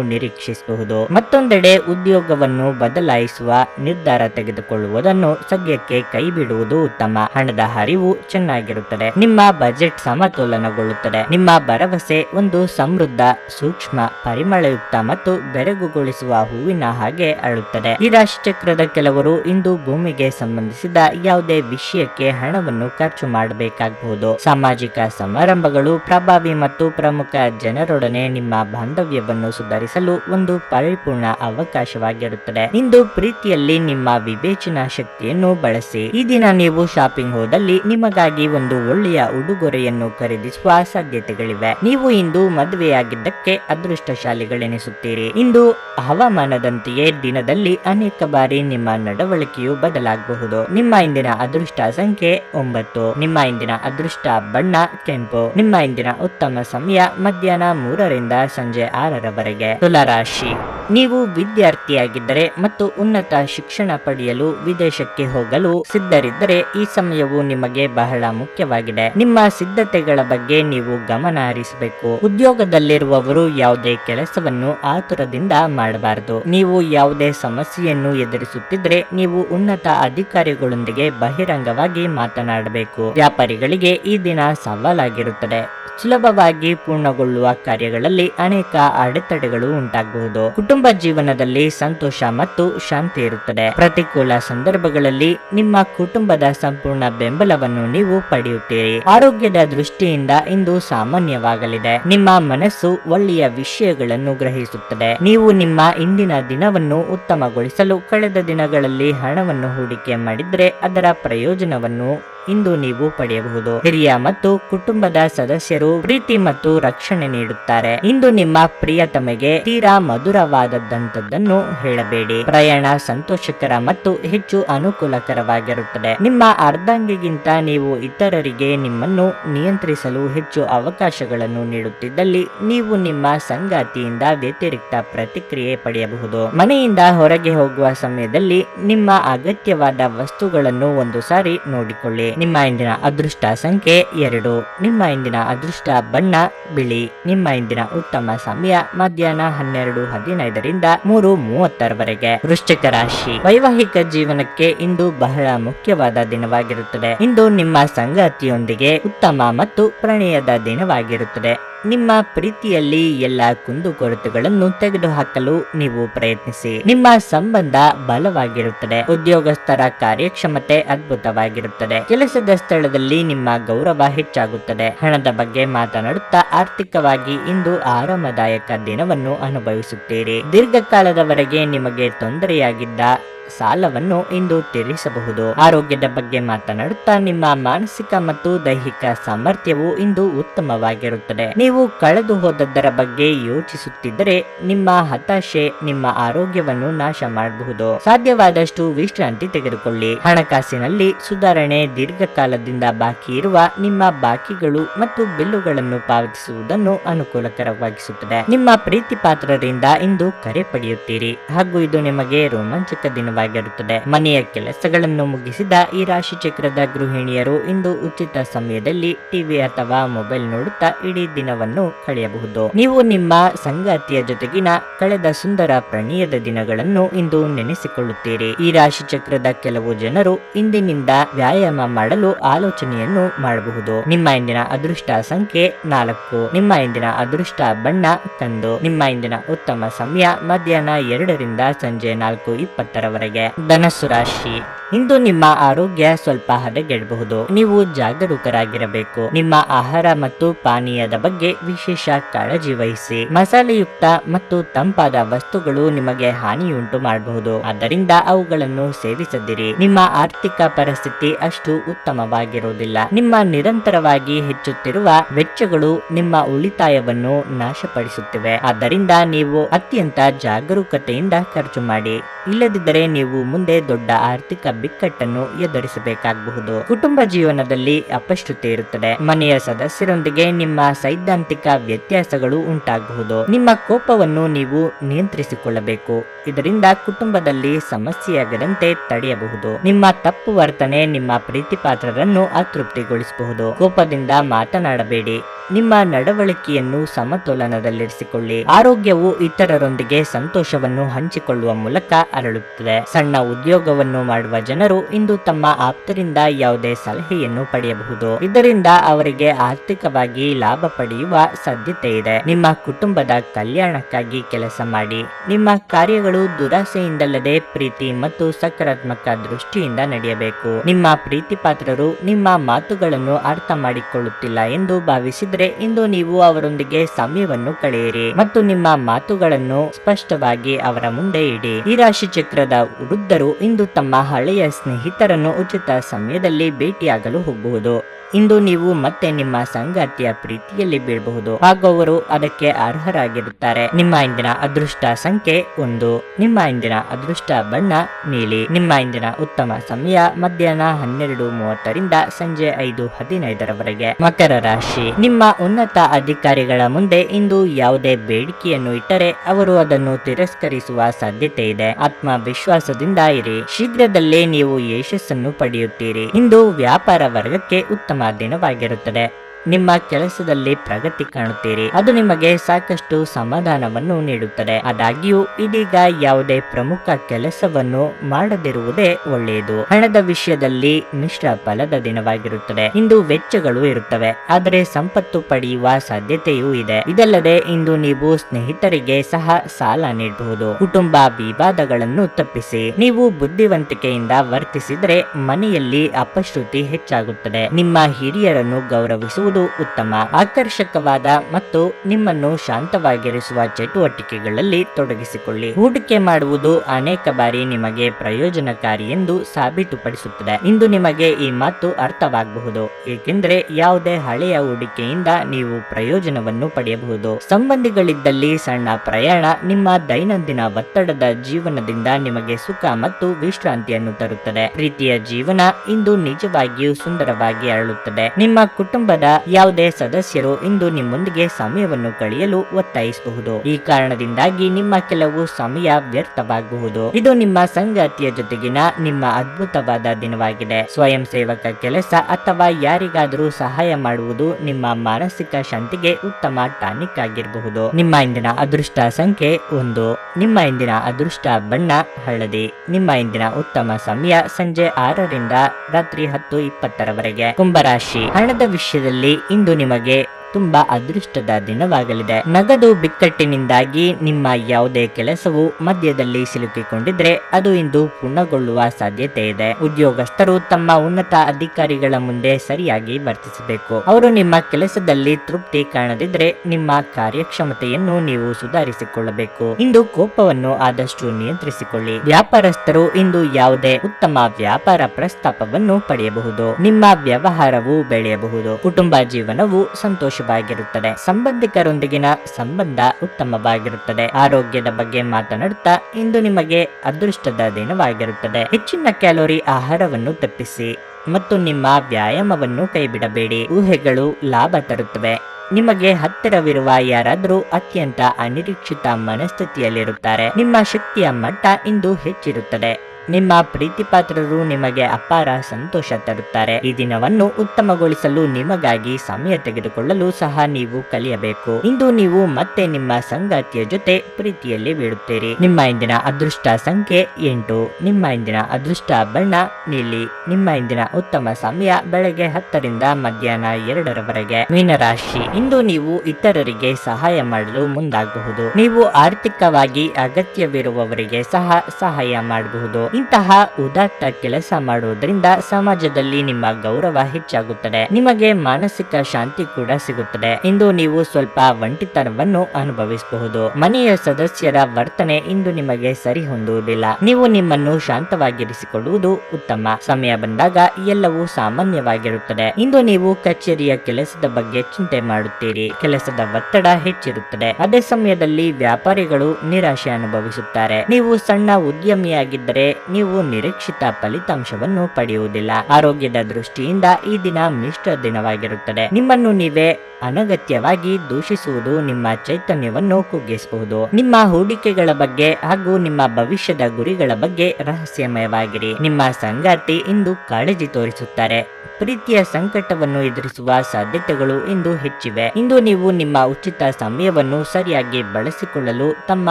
ನಿರೀಕ್ಷಿಸಬಹುದು. ಮತ್ತೊಂದೆಡೆ ಉದ್ಯೋಗವನ್ನು ಬದಲಾಯಿಸುವ ನಿರ್ಧಾರ ತೆಗೆದುಕೊಳ್ಳುವುದನ್ನು ಸದ್ಯಕ್ಕೆ ಕೈ ಬಿಡುವುದು ಉತ್ತಮ. ಹಣದ ಹರಿವು ಚೆನ್ನಾಗಿರುತ್ತದೆ. ನಿಮ್ಮ ಬಜೆಟ್ ಸಮತೋಲನಗೊಳ್ಳುತ್ತದೆ. ನಿಮ್ಮ ಭರವಸೆ ಒಂದು ಸಮೃದ್ಧ, ಸೂಕ್ಷ್ಮ, ಪರಿಮಳಯುಕ್ತ ಮತ್ತು ಬೆರಗುಗೊಳಿಸುವ ಹೂವಿನ ಹಾಗೆ ಅಳುತ್ತದೆ. ಈ ರಾಶಿಚಕ್ರದ ಕೆಲವರು ಇಂದು ಭೂಮಿಗೆ ಸಂಬಂಧಿಸಿದ ಯಾವುದೇ ವಿಷಯಕ್ಕೆ ಹಣವನ್ನು ಖರ್ಚು ಮಾಡಬೇಕಾಗಬಹುದು ಸಾಮಾಜಿಕ ಸಮಾರಂಭಗಳು ಪ್ರಭಾವಿ ಮತ್ತು ಪ್ರಮುಖ ಜನರೊಡನೆ ನಿಮ್ಮ ಬಾಂಧವ್ಯವನ್ನು ಸುಧಾರಿಸಲು ಒಂದು ಪರಿಪೂರ್ಣ ಅವಕಾಶವಾಗಿರುತ್ತದೆ. ಇಂದು ಪ್ರೀತಿಯಲ್ಲಿ ನಿಮ್ಮ ವಿವೇಚನಾ ಶಕ್ತಿಯನ್ನು ಬಳಸಿ, ಈ ದಿನ ನೀವು ಶಾಪಿಂಗ್ ಹೋದಲ್ಲಿ ನಿಮಗಾಗಿ ಒಂದು ಒಳ್ಳೆಯ ಉಡುಗೊರೆಯನ್ನು ಖರೀದಿಸುವ ಸಾಧ್ಯತೆಗಳಿವೆ. ನೀವು ಇಂದು ಮದುವೆಯಾಗಿದ್ದಕ್ಕೆ ಅದೃಷ್ಟಶಾಲಿಗಳೆನಿಸುತ್ತೀರಿ. ಇಂದು ಹವಾಮಾನದಂತೆಯೇ ದಿನದಲ್ಲಿ ಅನೇಕ ಬಾರಿ ನಿಮ್ಮ ನಡವಳಿಕೆಯು ಬದಲಾಗಬಹುದು. ನಿಮ್ಮ ಇಂದಿನ ಅದೃಷ್ಟ ಸಂಖ್ಯೆ ಒಂಬತ್ತು. ನಿಮ್ಮ ಇಂದಿನ ಅದೃಷ್ಟ ಬಣ್ಣ, ಕೆಂಪು. ನಿಮ್ಮ ಇಂದಿನ ಉತ್ತಮ ಸಮಯ ಮಧ್ಯಾಹ್ನ ಮೂರರಿಂದ ಸಂಜೆ ಆರರವರೆಗೆ. ತುಲಾರಾಶಿ. ನೀವು ವಿದ್ಯಾರ್ಥಿಯಾಗಿದ್ದರೆ ಮತ್ತು ಉನ್ನತ ಶಿಕ್ಷಣ ಪಡೆಯಲು ವಿದೇಶಕ್ಕೆ ಹೋಗಲು ಸಿದ್ಧರಿದ್ದರೆ ಈ ಸಮಯವು ನಿಮಗೆ ಬಹಳ ಮುಖ್ಯವಾಗಿದೆ. ನಿಮ್ಮ ಸಿದ್ಧತೆಗಳ ಬಗ್ಗೆ ನೀವು ಗಮನ ಹರಿಸಬೇಕು. ಉದ್ಯೋಗದಲ್ಲಿರುವವರು ಯಾವುದೇ ಕೆಲಸವನ್ನು ಆತುರದಿಂದ ಮಾಡಬಾರದು. ನೀವು ಯಾವುದೇ ಸಮಸ್ಯೆಯನ್ನು ಎದುರಿಸುತ್ತಿದ್ರೆ ನೀವು ಉನ್ನತ ಅಧಿಕಾರಿಗಳೊಂದಿಗೆ ಬಹಿರಂಗವಾಗಿ ಮಾತನಾಡಬೇಕು. ವ್ಯಾಪಾರಿಗಳಿಗೆ ಈ ದಿನ ಸವಾಲಾಗಿರುತ್ತದೆ. ಸುಲಭವಾಗಿ ಪೂರ್ಣಗೊಳ್ಳುವ ಕಾರ್ಯಗಳಲ್ಲಿ ಅನೇಕ ಅಡೆತಡೆಗಳು ಉಂಟಾಗಬಹುದು ಕುಟುಂಬ ಜೀವನದಲ್ಲಿ ಸಂತೋಷ ಮತ್ತು ಶಾಂತಿ ಇರುತ್ತದೆ. ಪ್ರತಿಕೂಲ ಸಂದರ್ಭಗಳಲ್ಲಿ ನಿಮ್ಮ ಕುಟುಂಬದ ಸಂಪೂರ್ಣ ಬೆಂಬಲವನ್ನು ನೀವು ಪಡೆಯುತ್ತೀರಿ. ಆರೋಗ್ಯದ ದೃಷ್ಟಿಯಿಂದ ಇಂದು ಸಾಮಾನ್ಯವಾಗಲಿದೆ. ನಿಮ್ಮ ಮನಸ್ಸು ಒಳ್ಳೆಯ ವಿಷಯಗಳನ್ನು ಗ್ರಹಿಸುತ್ತದೆ. ನೀವು ನಿಮ್ಮ ಇಂದಿನ ದಿನವನ್ನು ಉತ್ತಮಗೊಳಿಸಲು ಕಳೆದ ದಿನಗಳಲ್ಲಿ ಹಣವನ್ನು ಹೂಡಿಕೆ ಮಾಡಿದ್ರೆ ಅದರ ಪ್ರಯೋಜನವನ್ನು ಇಂದು ನೀವು ಪಡೆಯಬಹುದು. ಹಿರಿಯ ಮತ್ತು ಕುಟುಂಬದ ಸದಸ್ಯರು ಪ್ರೀತಿ ಮತ್ತು ರಕ್ಷಣೆ ನೀಡುತ್ತಾರೆ. ಇಂದು ನಿಮ್ಮ ಪ್ರಿಯತಮೆಗೆ ತೀರಾ ಮಧುರವಾದದ್ದಂತದ್ದನ್ನು ಹೇಳಬೇಡಿ. ಪ್ರಯಾಣ ಸಂತೋಷಕರ ಮತ್ತು ಹೆಚ್ಚು ಅನುಕೂಲಕರವಾಗಿರುತ್ತದೆ. ನಿಮ್ಮ ಅರ್ಧಾಂಗಿಗಿಂತ ನೀವು ಇತರರಿಗೆ ನಿಮ್ಮನ್ನು ನಿಯಂತ್ರಿಸಲು ಹೆಚ್ಚು ಅವಕಾಶಗಳನ್ನು ನೀಡುತ್ತಿದ್ದಲ್ಲಿ ನೀವು ನಿಮ್ಮ ಸಂಗಾತಿಯಿಂದ ವ್ಯತಿರಿಕ್ತ ಪ್ರತಿಕ್ರಿಯೆ ಪಡೆಯಬಹುದು. ಮನೆಯಿಂದ ಹೊರಗೆ ಹೋಗುವ ಸಮಯದಲ್ಲಿ ನಿಮ್ಮ ಅಗತ್ಯವಾದ ವಸ್ತುಗಳನ್ನು ಒಂದು ಸಾರಿ ನೋಡಿಕೊಳ್ಳಿ. ನಿಮ್ಮ ಇಂದಿನ ಅದೃಷ್ಟ ಸಂಖ್ಯೆ ಎರಡು. ನಿಮ್ಮ ಇಂದಿನ ಅದೃಷ್ಟ ಬಣ್ಣ, ಬಿಳಿ. ನಿಮ್ಮ ಇಂದಿನ ಉತ್ತಮ ಸಮಯ ಮಧ್ಯಾಹ್ನ ಹನ್ನೆರಡು, ಹದಿನೈದರಿಂದ ಮೂರು, ಮೂವತ್ತರವರೆಗೆ. ವೃಶ್ಚಿಕ ರಾಶಿ. ವೈವಾಹಿಕ ಜೀವನಕ್ಕೆ ಇಂದು ಬಹಳ ಮುಖ್ಯವಾದ ದಿನವಾಗಿರುತ್ತದೆ. ಇಂದು ನಿಮ್ಮ ಸಂಗಾತಿಯೊಂದಿಗೆ ಉತ್ತಮ ಮತ್ತು ಪ್ರಣಯದ ದಿನವಾಗಿರುತ್ತದೆ. ನಿಮ್ಮ ಪ್ರೀತಿಯಲ್ಲಿ ಎಲ್ಲ ಕುಂದುಕೊರತೆಗಳನ್ನು ತೆಗೆದುಹಾಕಲು ನೀವು ಪ್ರಯತ್ನಿಸಿ. ನಿಮ್ಮ ಸಂಬಂಧ ಬಲವಾಗಿರುತ್ತದೆ. ಉದ್ಯೋಗಸ್ಥರ ಕಾರ್ಯಕ್ಷಮತೆ ಅದ್ಭುತವಾಗಿರುತ್ತದೆ. ಕೆಲಸದ ಸ್ಥಳದಲ್ಲಿ ನಿಮ್ಮ ಗೌರವ ಹೆಚ್ಚಾಗುತ್ತದೆ. ಹಣದ ಬಗ್ಗೆ ಮಾತನಾಡುತ್ತಾ ಆರ್ಥಿಕವಾಗಿ ಇಂದು ಆರಾಮದಾಯಕ ದಿನವನ್ನು ಅನುಭವಿಸುತ್ತೀರಿ. ದೀರ್ಘಕಾಲದವರೆಗೆ ನಿಮಗೆ ತೊಂದರೆಯಾಗಿದ್ದ ಸಾಲವನ್ನು ಇಂದು ತೀರಿಸಬಹುದು. ಆರೋಗ್ಯದ ಬಗ್ಗೆ ಮಾತನಾಡುತ್ತಾ ನಿಮ್ಮ ಮಾನಸಿಕ ಮತ್ತು ದೈಹಿಕ ಸಾಮರ್ಥ್ಯವು ಇಂದು ಉತ್ತಮವಾಗಿರುತ್ತದೆ. ನೀವು ಕಳೆದು ಹೋದದ್ದರ ಬಗ್ಗೆ ಯೋಚಿಸುತ್ತಿದ್ದರೆ ನಿಮ್ಮ ಹತಾಶೆ ನಿಮ್ಮ ಆರೋಗ್ಯವನ್ನು ನಾಶ ಮಾಡಬಹುದು. ಸಾಧ್ಯವಾದಷ್ಟು ವಿಶ್ರಾಂತಿ ತೆಗೆದುಕೊಳ್ಳಿ. ಹಣಕಾಸಿನಲ್ಲಿ ಸುಧಾರಣೆ ದೀರ್ಘಕಾಲದಿಂದ ಬಾಕಿ ಇರುವ ನಿಮ್ಮ ಬಾಕಿಗಳು ಮತ್ತು ಬಿಲ್ಲುಗಳನ್ನು ಪಾವತಿಸುವುದನ್ನು ಅನುಕೂಲಕರವಾಗಿಸುತ್ತದೆ. ನಿಮ್ಮ ಪ್ರೀತಿ ಪಾತ್ರರಿಂದ ಇಂದು ಕರೆ ಪಡೆಯುತ್ತೀರಿ. ಹಾಗೂ ಇದು ನಿಮಗೆ ರೋಮಾಂಚಕ ದಿನವಾಗಿರುತ್ತದೆ ಮನೆಯ ಕೆಲಸಗಳನ್ನು ಮುಗಿಸಿದ ಈ ರಾಶಿ ಚಕ್ರದ ಗೃಹಿಣಿಯರು ಇಂದು ಉಚಿತ ಸಮಯದಲ್ಲಿ ಟಿವಿ ಅಥವಾ ಮೊಬೈಲ್ ನೋಡುತ್ತಾ ಇಡೀ ದಿನವನ್ನು ಕಳೆಯಬಹುದು. ನೀವು ನಿಮ್ಮ ಸಂಗಾತಿಯ ಜೊತೆಗಿನ ಕಳೆದ ಸುಂದರ ಪ್ರಣಯದ ದಿನಗಳನ್ನು ಇಂದು ನೆನೆಸಿಕೊಳ್ಳುತ್ತೀರಿ. ಈ ರಾಶಿ ಚಕ್ರದ ಕೆಲವು ಜನರು ಇಂದಿನಿಂದ ವ್ಯಾಯಾಮ ಮಾಡಲು ಆಲೋಚನೆಯನ್ನು ಮಾಡಬಹುದು. ನಿಮ್ಮ ಇಂದಿನ ಅದೃಷ್ಟ ಸಂಖ್ಯೆ ನಾಲ್ಕು. ನಿಮ್ಮ ಇಂದಿನ ಅದೃಷ್ಟ ಬಣ್ಣ ಕಂದು. ನಿಮ್ಮ ಇಂದಿನ ಉತ್ತಮ ಸಮಯ ಮಧ್ಯಾಹ್ನ ಎರಡರಿಂದ ಸಂಜೆ ನಾಲ್ಕು ಇಪ್ಪತ್ತರವರೆಗೆ. ಐದರವರೆಗೆ ಧನಸ್ಸು ರಾಶಿ ಇಂದು ನಿಮ್ಮ ಆರೋಗ್ಯ ಸ್ವಲ್ಪ ಹದಗೆಡಬಹುದು. ನೀವು ಜಾಗರೂಕರಾಗಿರಬೇಕು. ನಿಮ್ಮ ಆಹಾರ ಮತ್ತು ಪಾನೀಯದ ಬಗ್ಗೆ ವಿಶೇಷ ಕಾಳಜಿ ವಹಿಸಿ. ಮಸಾಲೆಯುಕ್ತ ಮತ್ತು ತಂಪಾದ ವಸ್ತುಗಳು ನಿಮಗೆ ಹಾನಿಯುಂಟು ಮಾಡಬಹುದು. ಆದ್ದರಿಂದ ಅವುಗಳನ್ನು ಸೇವಿಸದಿರಿ. ನಿಮ್ಮ ಆರ್ಥಿಕ ಪರಿಸ್ಥಿತಿ ಅಷ್ಟು ಉತ್ತಮವಾಗಿರುವುದಿಲ್ಲ. ನಿಮ್ಮ ನಿರಂತರವಾಗಿ ಹೆಚ್ಚುತ್ತಿರುವ ವೆಚ್ಚಗಳು ನಿಮ್ಮ ಉಳಿತಾಯವನ್ನು ನಾಶಪಡಿಸುತ್ತಿವೆ. ಆದ್ದರಿಂದ ನೀವು ಅತ್ಯಂತ ಜಾಗರೂಕತೆಯಿಂದ ಖರ್ಚು ಮಾಡಿ. ಇಲ್ಲದಿದ್ದರೆ ನೀವು ಮುಂದೆ ದೊಡ್ಡ ಆರ್ಥಿಕ ಬಿಕ್ಕಟ್ಟನ್ನು ಎದುರಿಸಬೇಕಾಗಬಹುದು. ಕುಟುಂಬ ಜೀವನದಲ್ಲಿ ಅಪಶ್ರುತಿ ಇರುತ್ತದೆ. ಮನೆಯ ಸದಸ್ಯರೊಂದಿಗೆ ನಿಮ್ಮ ಸೈದ್ಧಾಂತಿಕ ವ್ಯತ್ಯಾಸಗಳು ಉಂಟಾಗಬಹುದು. ನಿಮ್ಮ ಕೋಪವನ್ನು ನೀವು ನಿಯಂತ್ರಿಸಿಕೊಳ್ಳಬೇಕು. ಇದರಿಂದ ಕುಟುಂಬದಲ್ಲಿ ಸಮಸ್ಯೆಯಾಗದಂತೆ ತಡೆಯಬಹುದು. ನಿಮ್ಮ ತಪ್ಪು ವರ್ತನೆ ನಿಮ್ಮ ಪ್ರೀತಿಪಾತ್ರರನ್ನು ಅತೃಪ್ತಿಗೊಳಿಸಬಹುದು. ಕೋಪದಿಂದ ಮಾತನಾಡಬೇಡಿ. ನಿಮ್ಮ ನಡವಳಿಕೆಯನ್ನು ಸಮತೋಲನದಲ್ಲಿರಿಸಿಕೊಳ್ಳಿ. ಆರೋಗ್ಯವು ಇತರರೊಂದಿಗೆ ಸಂತೋಷವನ್ನು ಹಂಚಿಕೊಳ್ಳುವ ಮೂಲಕ ಅರಳುತ್ತದೆ. ಸಣ್ಣ ಉದ್ಯೋಗವನ್ನು ಮಾಡುವ ಜನರು ಇಂದು ತಮ್ಮ ಆಪ್ತರಿಂದ ಯಾವುದೇ ಸಲಹೆಯನ್ನು ಪಡೆಯಬಹುದು. ಇದರಿಂದ ಅವರಿಗೆ ಆರ್ಥಿಕವಾಗಿ ಲಾಭ ಪಡೆಯುವ ಸಾಧ್ಯತೆ ಇದೆ. ನಿಮ್ಮ ಕುಟುಂಬದ ಕಲ್ಯಾಣಕ್ಕಾಗಿ ಕೆಲಸ ಮಾಡಿ. ನಿಮ್ಮ ಕಾರ್ಯಗಳು ದುರಾಸೆಯಿಂದಲ್ಲದೆ ಪ್ರೀತಿ ಮತ್ತು ಸಕಾರಾತ್ಮಕ ದೃಷ್ಟಿಯಿಂದ ನಡೆಯಬೇಕು. ನಿಮ್ಮ ಪ್ರೀತಿಪಾತ್ರರು ನಿಮ್ಮ ಮಾತುಗಳನ್ನು ಅರ್ಥ ಮಾಡಿಕೊಳ್ಳುತ್ತಿಲ್ಲ ಎಂದು ಭಾವಿಸಿದ್ರೆ ಇಂದು ನೀವು ಅವರೊಂದಿಗೆ ಸಮಯವನ್ನು ಕಳೆಯಿರಿ ಮತ್ತು ನಿಮ್ಮ ಮಾತುಗಳನ್ನು ಸ್ಪಷ್ಟವಾಗಿ ಅವರ ಮುಂದೆ ಇಡಿ. ಈ ರಾಶಿ ಚಕ್ರದ ವೃದ್ಧರು ಇಂದು ತಮ್ಮ ಹಳೆಯ ಸ್ನೇಹಿತರನ್ನು ಉಚಿತ ಸಮಯದಲ್ಲಿ ಭೇಟಿಯಾಗಲು ಹೋಗಬಹುದು ಇಂದು ನೀವು ಮತ್ತೆ ನಿಮ್ಮ ಸಂಗಾತಿಯ ಪ್ರೀತಿಯಲ್ಲಿ ಬೀಳಬಹುದು. ಹಾಗೂ ಅವರು ಅದಕ್ಕೆ ಅರ್ಹರಾಗಿರುತ್ತಾರೆ. ನಿಮ್ಮ ಇಂದಿನ ಅದೃಷ್ಟ ಸಂಖ್ಯೆ ಒಂದು. ನಿಮ್ಮ ಇಂದಿನ ಅದೃಷ್ಟ ಬಣ್ಣ ನೀಲಿ. ನಿಮ್ಮ ಇಂದಿನ ಉತ್ತಮ ಸಮಯ ಮಧ್ಯಾಹ್ನ ಹನ್ನೆರಡು ಮೂವತ್ತರಿಂದ ಸಂಜೆ ಐದು ಹದಿನೈದರವರೆಗೆ. ಮಕರ ರಾಶಿ. ನಿಮ್ಮ ಉನ್ನತ ಅಧಿಕಾರಿಗಳ ಮುಂದೆ ಇಂದು ಯಾವುದೇ ಬೇಡಿಕೆಯನ್ನು ಇಟ್ಟರೆ ಅವರು ಅದನ್ನು ತಿರಸ್ಕರಿಸುವ ಸಾಧ್ಯತೆ ಇದೆ. ಆತ್ಮವಿಶ್ವಾಸದಿಂದ ಇರಿ. ಶೀಘ್ರದಲ್ಲೇ ನೀವು ಯಶಸ್ಸನ್ನು ಪಡೆಯುತ್ತೀರಿ. ಇಂದು ವ್ಯಾಪಾರ ವರ್ಗಕ್ಕೆ ಉತ್ತಮ ದಿನವಾಗಿರುತ್ತದೆ. ನಿಮ್ಮ ಕೆಲಸದಲ್ಲಿ ಪ್ರಗತಿ ಕಾಣುತ್ತೀರಿ. ಅದು ನಿಮಗೆ ಸಾಕಷ್ಟು ಸಮಾಧಾನವನ್ನು ನೀಡುತ್ತದೆ. ಆದಾಗ್ಯೂ, ಇದೀಗ ಯಾವುದೇ ಪ್ರಮುಖ ಕೆಲಸವನ್ನು ಮಾಡದಿರುವುದೇ ಒಳ್ಳೆಯದು. ಹಣದ ವಿಷಯದಲ್ಲಿ ಮಿಶ್ರ ಫಲದ ದಿನವಾಗಿರುತ್ತದೆ. ಇಂದು ವೆಚ್ಚಗಳು ಇರುತ್ತವೆ. ಆದರೆ ಸಂಪತ್ತು ಪಡೆಯುವ ಸಾಧ್ಯತೆಯೂ ಇದೆ. ಇದಲ್ಲದೆ, ಇಂದು ನೀವು ಸ್ನೇಹಿತರಿಗೆ ಸಹ ಸಾಲ ನೀಡಬಹುದು. ಕುಟುಂಬ ವಿವಾದಗಳನ್ನು ತಪ್ಪಿಸಿ. ನೀವು ಬುದ್ಧಿವಂತಿಕೆಯಿಂದ ವರ್ತಿಸಿದರೆ ಮನೆಯಲ್ಲಿ ಅಪಶ್ರುತಿ ಹೆಚ್ಚಾಗುತ್ತದೆ. ನಿಮ್ಮ ಹಿರಿಯರನ್ನು ಗೌರವಿಸುವುದು ಉತ್ತಮ, ಆಕರ್ಷಕವಾದ ಮತ್ತು ನಿಮ್ಮನ್ನು ಶಾಂತವಾಗಿರಿಸುವ ಚಟುವಟಿಕೆಗಳಲ್ಲಿ ತೊಡಗಿಸಿಕೊಳ್ಳಿ. ಹೂಡಿಕೆ ಮಾಡುವುದು ಅನೇಕ ಬಾರಿ ನಿಮಗೆ ಪ್ರಯೋಜನಕಾರಿ ಎಂದು ಸಾಬೀತುಪಡಿಸುತ್ತದೆ. ಇಂದು ನಿಮಗೆ ಈ ಮಾತು ಅರ್ಥವಾಗಬಹುದು, ಏಕೆಂದರೆ ಯಾವುದೇ ಹಳೆಯ ಹೂಡಿಕೆಯಿಂದ ನೀವು ಪ್ರಯೋಜನವನ್ನು ಪಡೆಯಬಹುದು. ಸಂಬಂಧಿಗಳಿದ್ದಲ್ಲಿ ಸಣ್ಣ ಪ್ರಯಾಣ ನಿಮ್ಮ ದೈನಂದಿನ ಒತ್ತಡದ ಜೀವನದಿಂದ ನಿಮಗೆ ಸುಖ ಮತ್ತು ವಿಶ್ರಾಂತಿಯನ್ನು ತರುತ್ತದೆ. ಪ್ರೀತಿಯ ಜೀವನ ಇಂದು ನಿಜವಾಗಿಯೂ ಸುಂದರವಾಗಿ ಅರಳುತ್ತದೆ. ನಿಮ್ಮ ಕುಟುಂಬದ ಯಾವುದೇ ಸದಸ್ಯರು ಇಂದು ನಿಮ್ಮೊಂದಿಗೆ ಸಮಯವನ್ನು ಕಳೆಯಲು ಒತ್ತಾಯಿಸಬಹುದು. ಈ ಕಾರಣದಿಂದಾಗಿ ನಿಮ್ಮ ಕೆಲವು ಸಮಯ ವ್ಯರ್ಥವಾಗಬಹುದು. ಇದು ನಿಮ್ಮ ಸಂಗಾತಿಯ ಜೊತೆಗಿನ ನಿಮ್ಮ ಅದ್ಭುತವಾದ ದಿನವಾಗಿದೆ. ಸ್ವಯಂ ಸೇವಕ ಕೆಲಸ ಅಥವಾ ಯಾರಿಗಾದರೂ ಸಹಾಯ ಮಾಡುವುದು ನಿಮ್ಮ ಮಾನಸಿಕ ಶಾಂತಿಗೆ ಉತ್ತಮ ಟಾನಿಕ್ ಆಗಿರಬಹುದು ನಿಮ್ಮ ಇಂದಿನ ಅದೃಷ್ಟ ಸಂಖ್ಯೆ ಒಂದು. ನಿಮ್ಮ ಇಂದಿನ ಅದೃಷ್ಟ ಬಣ್ಣ ಹಳದಿ. ನಿಮ್ಮ ಇಂದಿನ ಉತ್ತಮ ಸಮಯ ಸಂಜೆ ಆರರಿಂದ ರಾತ್ರಿ ಹತ್ತು ಇಪ್ಪತ್ತರವರೆಗೆ. ಕುಂಭರಾಶಿ. ಹಣದ ವಿಷಯದಲ್ಲಿ ಇಂದು ನಿಮಗೆ ತುಂಬಾ ಅದೃಷ್ಟದ ದಿನವಾಗಲಿದೆ. ನಗದು ಬಿಕ್ಕಟ್ಟಿನಿಂದಾಗಿ ನಿಮ್ಮ ಯಾವುದೇ ಕೆಲಸವು ಮಧ್ಯದಲ್ಲಿ ಸಿಲುಕಿಕೊಂಡಿದ್ರೆ ಅದು ಇಂದು ಪೂರ್ಣಗೊಳ್ಳುವ ಸಾಧ್ಯತೆ ಇದೆ. ಉದ್ಯೋಗಸ್ಥರು ತಮ್ಮ ಉನ್ನತ ಅಧಿಕಾರಿಗಳ ಮುಂದೆ ಸರಿಯಾಗಿ ವರ್ತಿಸಬೇಕು. ಅವರು ನಿಮ್ಮ ಕೆಲಸದಲ್ಲಿ ತೃಪ್ತಿ ಕಾಣದಿದ್ರೆ ನಿಮ್ಮ ಕಾರ್ಯಕ್ಷಮತೆಯನ್ನು ನೀವು ಸುಧಾರಿಸಿಕೊಳ್ಳಬೇಕು. ಇಂದು ಕೋಪವನ್ನು ಆದಷ್ಟು ನಿಯಂತ್ರಿಸಿಕೊಳ್ಳಿ. ವ್ಯಾಪಾರಸ್ಥರು ಇಂದು ಯಾವುದೇ ಉತ್ತಮ ವ್ಯಾಪಾರ ಪ್ರಸ್ತಾಪವನ್ನು ಪಡೆಯಬಹುದು. ನಿಮ್ಮ ವ್ಯವಹಾರವು ಬೆಳೆಯಬಹುದು. ಕುಟುಂಬ ಜೀವನವು ಸಂತೋಷವಾಗಿರುತ್ತದೆ ಸಂಬಂಧಿಕರೊಂದಿಗಿನ ಸಂಬಂಧ ಉತ್ತಮವಾಗಿರುತ್ತದೆ. ಆರೋಗ್ಯದ ಬಗ್ಗೆ ಮಾತನಾಡುತ್ತಾ ಇಂದು ನಿಮಗೆ ಅದೃಷ್ಟದ ದಿನವಾಗಿರುತ್ತದೆ. ಹೆಚ್ಚಿನ ಕ್ಯಾಲೋರಿ ಆಹಾರವನ್ನು ತಪ್ಪಿಸಿ ಮತ್ತು ನಿಮ್ಮ ವ್ಯಾಯಾಮವನ್ನು ಕೈಬಿಡಬೇಡಿ. ಊಹೆಗಳು ಲಾಭ ತರುತ್ತವೆ. ನಿಮಗೆ ಹತ್ತಿರವಿರುವ ಯಾರಾದರೂ ಅತ್ಯಂತ ಅನಿರೀಕ್ಷಿತ ಮನಸ್ಥಿತಿಯಲ್ಲಿರುತ್ತಾರೆ. ನಿಮ್ಮ ಶಕ್ತಿಯ ಮಟ್ಟ ಇಂದು ಹೆಚ್ಚಿರುತ್ತದೆ. ನಿಮ್ಮ ಪ್ರೀತಿಪಾತ್ರರು ನಿಮಗೆ ಅಪಾರ ಸಂತೋಷ ತರುತ್ತಾರೆ. ಈ ದಿನವನ್ನು ಉತ್ತಮಗೊಳಿಸಲು ನಿಮಗಾಗಿ ಸಮಯ ತೆಗೆದುಕೊಳ್ಳಲು ಸಹ ನೀವು ಕಲಿಯಬೇಕು. ಇಂದು ನೀವು ಮತ್ತೆ ನಿಮ್ಮ ಸಂಗಾತಿಯ ಜೊತೆ ಪ್ರೀತಿಯಲ್ಲಿ ಬೀಳುತ್ತೀರಿ. ನಿಮ್ಮ ಇಂದಿನ ಅದೃಷ್ಟ ಸಂಖ್ಯೆ ಎಂಟು. ನಿಮ್ಮ ಇಂದಿನ ಅದೃಷ್ಟ ಬಣ್ಣ ನೀಲಿ. ನಿಮ್ಮ ಇಂದಿನ ಉತ್ತಮ ಸಮಯ ಬೆಳಗ್ಗೆ ಹತ್ತರಿಂದ ಮಧ್ಯಾಹ್ನ ಎರಡರವರೆಗೆ. ಮೀನರಾಶಿ. ಇಂದು ನೀವು ಇತರರಿಗೆ ಸಹಾಯ ಮಾಡಲು ಮುಂದಾಗಬಹುದು. ನೀವು ಆರ್ಥಿಕವಾಗಿ ಅಗತ್ಯವಿರುವವರಿಗೆ ಸಹ ಸಹಾಯ ಮಾಡಬಹುದು. ಇಂತಹ ಉದಾತ್ತ ಕೆಲಸ ಮಾಡುವುದರಿಂದ ಸಮಾಜದಲ್ಲಿ ನಿಮ್ಮ ಗೌರವ ಹೆಚ್ಚಾಗುತ್ತದೆ. ನಿಮಗೆ ಮಾನಸಿಕ ಶಾಂತಿ ಕೂಡ ಸಿಗುತ್ತದೆ. ಇಂದು ನೀವು ಸ್ವಲ್ಪ ಒಂಟಿತನವನ್ನು ಅನುಭವಿಸಬಹುದು. ಮನೆಯ ಸದಸ್ಯರ ವರ್ತನೆ ಇಂದು ನಿಮಗೆ ಸರಿ ಹೊಂದುವುದಿಲ್ಲ. ನೀವು ನಿಮ್ಮನ್ನು ಶಾಂತವಾಗಿರಿಸಿಕೊಳ್ಳುವುದು ಉತ್ತಮ. ಸಮಯ ಬಂದಾಗ ಎಲ್ಲವೂ ಸಾಮಾನ್ಯವಾಗಿರುತ್ತದೆ. ಇಂದು ನೀವು ಕಚೇರಿಯ ಕೆಲಸದ ಬಗ್ಗೆ ಚಿಂತೆ ಮಾಡುತ್ತೀರಿ. ಕೆಲಸದ ಒತ್ತಡ ಹೆಚ್ಚಿರುತ್ತದೆ. ಅದೇ ಸಮಯದಲ್ಲಿ ವ್ಯಾಪಾರಿಗಳು ನಿರಾಶೆ ಅನುಭವಿಸುತ್ತಾರೆ. ನೀವು ಸಣ್ಣ ಉದ್ಯಮಿಯಾಗಿದ್ದರೆ ನೀವು ನಿರೀಕ್ಷಿತ ಫಲಿತಾಂಶವನ್ನು ಪಡೆಯುವುದಿಲ್ಲ. ಆರೋಗ್ಯದ ದೃಷ್ಟಿಯಿಂದ ಈ ದಿನ ಮಿಶ್ರ ದಿನವಾಗಿರುತ್ತದೆ. ನಿಮ್ಮನ್ನು ನೀವೇ ಅನಗತ್ಯವಾಗಿ ದೂಷಿಸುವುದು ನಿಮ್ಮ ಚೈತನ್ಯವನ್ನು ಕುಗ್ಗಿಸಬಹುದು. ನಿಮ್ಮ ಹೂಡಿಕೆಗಳ ಬಗ್ಗೆ ಹಾಗೂ ನಿಮ್ಮ ಭವಿಷ್ಯದ ಗುರಿಗಳ ಬಗ್ಗೆ ರಹಸ್ಯಮಯವಾಗಿರಿ. ನಿಮ್ಮ ಸಂಗಾತಿ ಇಂದು ಕಾಳಜಿ ತೋರಿಸುತ್ತಾರೆ. ಪ್ರೀತಿಯ ಸಂಕಟವನ್ನು ಎದುರಿಸುವ ಸಾಧ್ಯತೆಗಳು ಇಂದು ಹೆಚ್ಚಿವೆ. ಇಂದು ನೀವು ನಿಮ್ಮ ಉಚಿತ ಸಮಯವನ್ನು ಸರಿಯಾಗಿ ಬಳಸಿಕೊಳ್ಳಲು, ತಮ್ಮ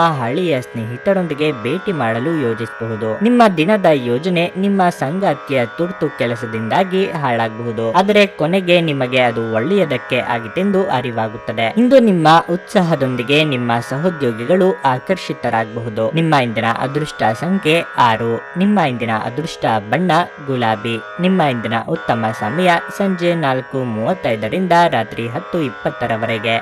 ಹಳೆಯ ಸ್ನೇಹಿತರೊಂದಿಗೆ ಭೇಟಿ ಮಾಡಲು ಯೋಜಿಸಬಹುದು. ನಿಮ್ಮ ದಿನದ ಯೋಜನೆ ನಿಮ್ಮ ಸಂಗಾತಿಯ ತುರ್ತು ಕೆಲಸದಿಂದಾಗಿ ಹಾಳಾಗಬಹುದು. ಆದರೆ ಕೊನೆಗೆ ನಿಮಗೆ ಅದು ಒಳ್ಳೆಯದಕ್ಕೆ ಆಗಿತೆಂದು ಅರಿವಾಗುತ್ತದೆ. ಇಂದು ನಿಮ್ಮ ಉತ್ಸಾಹದೊಂದಿಗೆ ನಿಮ್ಮ ಸಹೋದ್ಯೋಗಿಗಳು ಆಕರ್ಷಿತರಾಗಬಹುದು. ನಿಮ್ಮ ಇಂದಿನ ಅದೃಷ್ಟ ಸಂಖ್ಯೆ ಆರು. ನಿಮ್ಮ ಇಂದಿನ ಅದೃಷ್ಟ ಬಣ್ಣ ಗುಲಾಬಿ. ನಿಮ್ಮ ಇಂದಿನ ಉತ್ತಮ ಸಮಯ ಸಂಜೆ ನಾಲ್ಕು ಮೂವತ್ತೈದರಿಂದ ರಾತ್ರಿ ಹತ್ತು ಇಪ್ಪತ್ತರವರೆಗೆ.